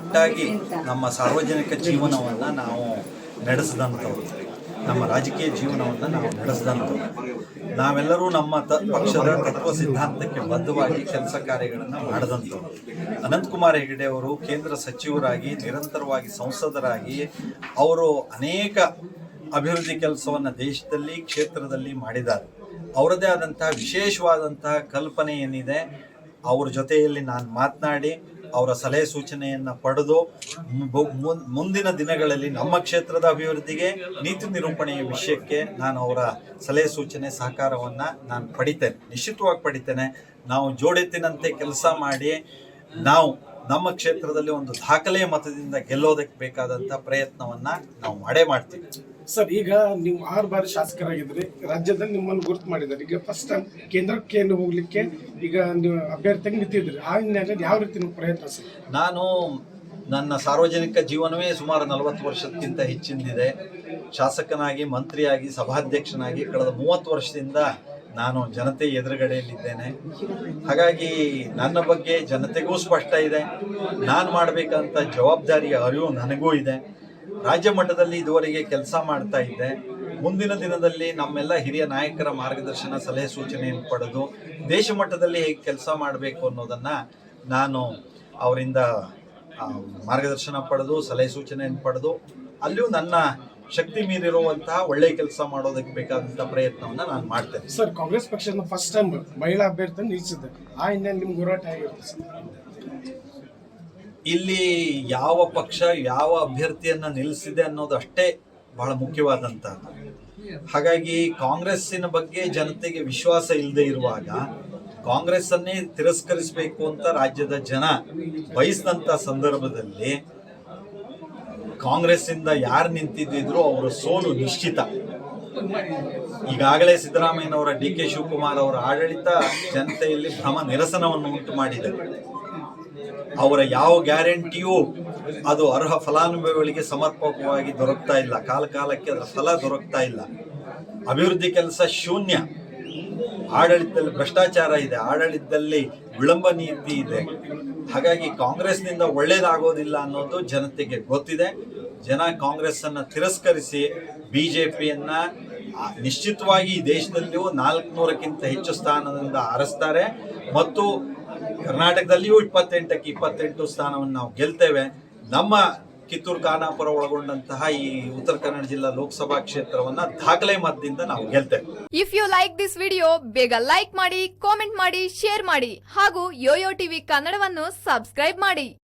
ಒಟ್ಟಾಗಿ ನಮ್ಮ ಸಾರ್ವಜನಿಕ ಜೀವನವನ್ನು ನಾವು ನಡೆಸಿದಂಥವ್ರು ನಮ್ಮ ರಾಜಕೀಯ ಜೀವನವನ್ನು ನಾವು ನಡೆಸಿದಂಥವ್ರು ನಾವೆಲ್ಲರೂ ನಮ್ಮ ತ, ಪಕ್ಷದ ತತ್ವ ಸಿದ್ಧಾಂತಕ್ಕೆ ಬದ್ಧವಾಗಿ ಕೆಲಸ ಕಾರ್ಯಗಳನ್ನು ಮಾಡಿದಂಥವ್ರು ಅನಂತಕುಮಾರ್ ಹೆಗಡೆ ಅವರು ಕೇಂದ್ರ ಸಚಿವರಾಗಿ, ನಿರಂತರವಾಗಿ ಸಂಸದರಾಗಿ ಅವರು ಅನೇಕ ಅಭಿವೃದ್ಧಿ ಕೆಲಸವನ್ನು ದೇಶದಲ್ಲಿ, ಕ್ಷೇತ್ರದಲ್ಲಿ ಮಾಡಿದ್ದಾರೆ. ಅವರದೇ ಆದಂತಹ ವಿಶೇಷವಾದಂತಹ ಕಲ್ಪನೆ ಏನಿದೆ, ಅವ್ರ ಜೊತೆಯಲ್ಲಿ ನಾನು ಮಾತನಾಡಿ ಅವರ ಸಲಹೆ ಸೂಚನೆಯನ್ನು ಪಡೆದು ಮುಂದಿನ ದಿನಗಳಲ್ಲಿ ನಮ್ಮ ಕ್ಷೇತ್ರದ ಅಭಿವೃದ್ಧಿಗೆ ನೀತಿ ನಿರೂಪಣೆಯ ವಿಷಯಕ್ಕೆ ನಾನು ಅವರ ಸಲಹೆ ಸೂಚನೆ ಸಹಕಾರವನ್ನು ನಾನು ಪಡಿತೇನೆ. ನಿಶ್ಚಿತವಾಗಿ ಪಡಿತೇನೆ. ನಾವು ಜೋಡೆತ್ತಿನಂತೆ ಕೆಲಸ ಮಾಡಿ ನಾವು ನಮ್ಮ ಕ್ಷೇತ್ರದಲ್ಲಿ ಒಂದು ದಾಖಲೆಯ ಮತದಿಂದ ಗೆಲ್ಲೋದಕ್ಕೆ ಬೇಕಾದಂಥ ಪ್ರಯತ್ನವನ್ನು ನಾವು ಮಾಡೇ ಮಾಡ್ತೀವಿ. ಸರ್ ಈಗ ನೀವು ಆರು ಬಾರಿ ಶಾಸಕರಾಗಿದ್ರಿ. ರಾಜ್ಯದಲ್ಲಿ ನಿಮ್ಮನ್ನು ಗುರುತು ಮಾಡಿದ್ದಾರೆ. ಈಗ ಫಸ್ಟ್ ಟೈಮ್ ಕೇಂದ್ರಕ್ಕೆ ಹೋಗ್ಲಿಕ್ಕೆ ಈಗ ನೀವು ಅಭ್ಯರ್ಥಿಯಾಗಿ ನಿಂತಿದ್ರಿ ಆ ಹಿನ್ನೆಲೆಯಲ್ಲಿ ಯಾವ ರೀತಿ ನೀವು ಪ್ರಯತ್ನ ಸರ್? ನಾನು ನನ್ನ ಸಾರ್ವಜನಿಕ ಜೀವನವೇ ಸುಮಾರು ನಲವತ್ತು ವರ್ಷಕ್ಕಿಂತ ಹೆಚ್ಚಿಂದಿದೆ. ಶಾಸಕನಾಗಿ, ಮಂತ್ರಿಯಾಗಿ, ಸಭಾಧ್ಯಕ್ಷನಾಗಿ ಕಳೆದ ಮೂವತ್ತು ವರ್ಷದಿಂದ ನಾನು ಜನತೆ ಎದುರುಗಡೆಯಲ್ಲಿದ್ದೇನೆ. ಹಾಗಾಗಿ ನನ್ನ ಬಗ್ಗೆ ಜನತೆಗೂ ಸ್ಪಷ್ಟ ಇದೆ. ನಾನು ಮಾಡಬೇಕಂತ ಜವಾಬ್ದಾರಿಯ ಅರಿವು ನನಗೂ ಇದೆ. ರಾಜ್ಯ ಮಟ್ಟದಲ್ಲಿ ಇದುವರೆಗೆ ಕೆಲಸ ಮಾಡ್ತಾ ಇದ್ದೆ ಮುಂದಿನ ದಿನದಲ್ಲಿ ನಮ್ಮೆಲ್ಲ ಹಿರಿಯ ನಾಯಕರ ಮಾರ್ಗದರ್ಶನ, ಸಲಹೆ ಸೂಚನೆಯನ್ನು ಪಡೆದು ದೇಶ ಮಟ್ಟದಲ್ಲಿ ಹೇಗೆ ಕೆಲಸ ಮಾಡಬೇಕು ಅನ್ನೋದನ್ನು ನಾನು ಅವರಿಂದ ಮಾರ್ಗದರ್ಶನ ಪಡೆದು, ಸಲಹೆ ಸೂಚನೆಯನ್ನು ಪಡೆದು ಅಲ್ಲಿಯೂ ನನ್ನ ಶಕ್ತಿ ಮೀರಿರುವಂತಹ ಒಳ್ಳೆ ಕೆಲಸ ಮಾಡೋದಕ್ಕೆ ಬೇಕಾದಂತಹ ಪ್ರಯತ್ನವನ್ನು ನಾನು ಮಾಡ್ತೇನೆ. ಸರ್, ಕಾಂಗ್ರೆಸ್ ಪಕ್ಷದ ಫಸ್ಟ್ ಟೈಮ್ ಮಹಿಳಾ ಅಭ್ಯರ್ಥಿ ನಿಲ್ಲಿಸಿದೆ ಆ ಹಿನ್ನೆಲೆ ನಿಮ್ಗೆ ಹೋರಾಟ ಆಗಿರುತ್ತೆ ಇಲ್ಲಿ ಯಾವ ಪಕ್ಷ ಯಾವ ಅಭ್ಯರ್ಥಿಯನ್ನ ನಿಲ್ಲಿಸಿದೆ ಅನ್ನೋದು ಅಷ್ಟೇ ಬಹಳ ಮುಖ್ಯವಾದಂತ. ಹಾಗಾಗಿ ಕಾಂಗ್ರೆಸ್ಸಿನ ಬಗ್ಗೆ ಜನತೆಗೆ ವಿಶ್ವಾಸ ಇಲ್ಲದೆ ಇರುವಾಗ ಕಾಂಗ್ರೆಸ್ ಅನ್ನೇ ತಿರಸ್ಕರಿಸಬೇಕು ಅಂತ ರಾಜ್ಯದ ಜನ ಬಯಸಿದಂತ ಸಂದರ್ಭದಲ್ಲಿ ಕಾಂಗ್ರೆಸ್ ಇಂದ ಯಾರು ನಿಂತಿದ್ದಿದ್ರು ಅವರ ಸೋಲು ನಿಶ್ಚಿತ. ಈಗಾಗಲೇ ಸಿದ್ದರಾಮಯ್ಯನವರ ಡಿ ಕೆ ಶಿವಕುಮಾರ್ ಅವರ ಆಡಳಿತ ಜನತೆಯಲ್ಲಿ ಭ್ರಮ ನಿರಸನವನ್ನು ಉಂಟು ಮಾಡಿದೆ. ಅವರ ಯಾವ ಗ್ಯಾರಂಟಿಯೂ ಅದು ಅರ್ಹ ಫಲಾನುಭವಿಗಳಿಗೆ ಸಮರ್ಪಕವಾಗಿ ದೊರಕ್ತಾ ಇಲ್ಲ. ಕಾಲ ಕಾಲಕ್ಕೆ ಅದರ ಫಲ ದೊರಕ್ತಾ ಇಲ್ಲ. ಅಭಿವೃದ್ಧಿ ಕೆಲಸ ಶೂನ್ಯ. ಆಡಳಿತದಲ್ಲಿ ಭ್ರಷ್ಟಾಚಾರ ಇದೆ. ಆಡಳಿತದಲ್ಲಿ ವಿಳಂಬ ನೀತಿ ಇದೆ. ಹಾಗಾಗಿ ಕಾಂಗ್ರೆಸ್ನಿಂದ ಒಳ್ಳೇದಾಗೋದಿಲ್ಲ ಅನ್ನೋದು ಜನತೆಗೆ ಗೊತ್ತಿದೆ. ಜನ ಕಾಂಗ್ರೆಸ್ ಬಿ ತಿರಸ್ಕರಿಸಿ ಪಿಯನ್ನು ನಿಶ್ಚಿತವಾಗಿ ದೇಶದಲ್ಲಿಯೂ ನಾಲ್ಕುನೂರಕ್ಕಿಂತ ಹೆಚ್ಚು ಸ್ಥಾನದಿಂದ ಆರಿಸ್ತಾರೆ. ಮತ್ತು ಕರ್ನಾಟಕದಲ್ಲಿಯೂ ಇಪ್ಪತ್ತೆಂಟಕ್ಕೆ ಇಪ್ಪತ್ತೆಂಟು ಸ್ಥಾನವನ್ನು ನಾವು ಗೆಲ್ತೇವೆ. ನಮ್ಮ ಕಿತ್ತೂರು ಖಾನಾಪುರ ಒಳಗೊಂಡಂತಹ ಈ ಉತ್ತರ ಕನ್ನಡ ಜಿಲ್ಲಾ ಲೋಕಸಭಾ ಕ್ಷೇತ್ರವನ್ನ ದಾಖಲೆ ಮತದಿಂದ ನಾವು ಗೆಲ್ತೇವೆ. If you like this video ಬೇಗ ಲೈಕ್ ಮಾಡಿ ಕಾಮೆಂಟ್ ಮಾಡಿ ಶೇರ್ ಮಾಡಿ ಹಾಗೂ ಯೋಯೋ ಟಿವಿ ಕನ್ನಡವನ್ನು ಸಬ್ಸ್ಕ್ರೈಬ್ ಮಾಡಿ.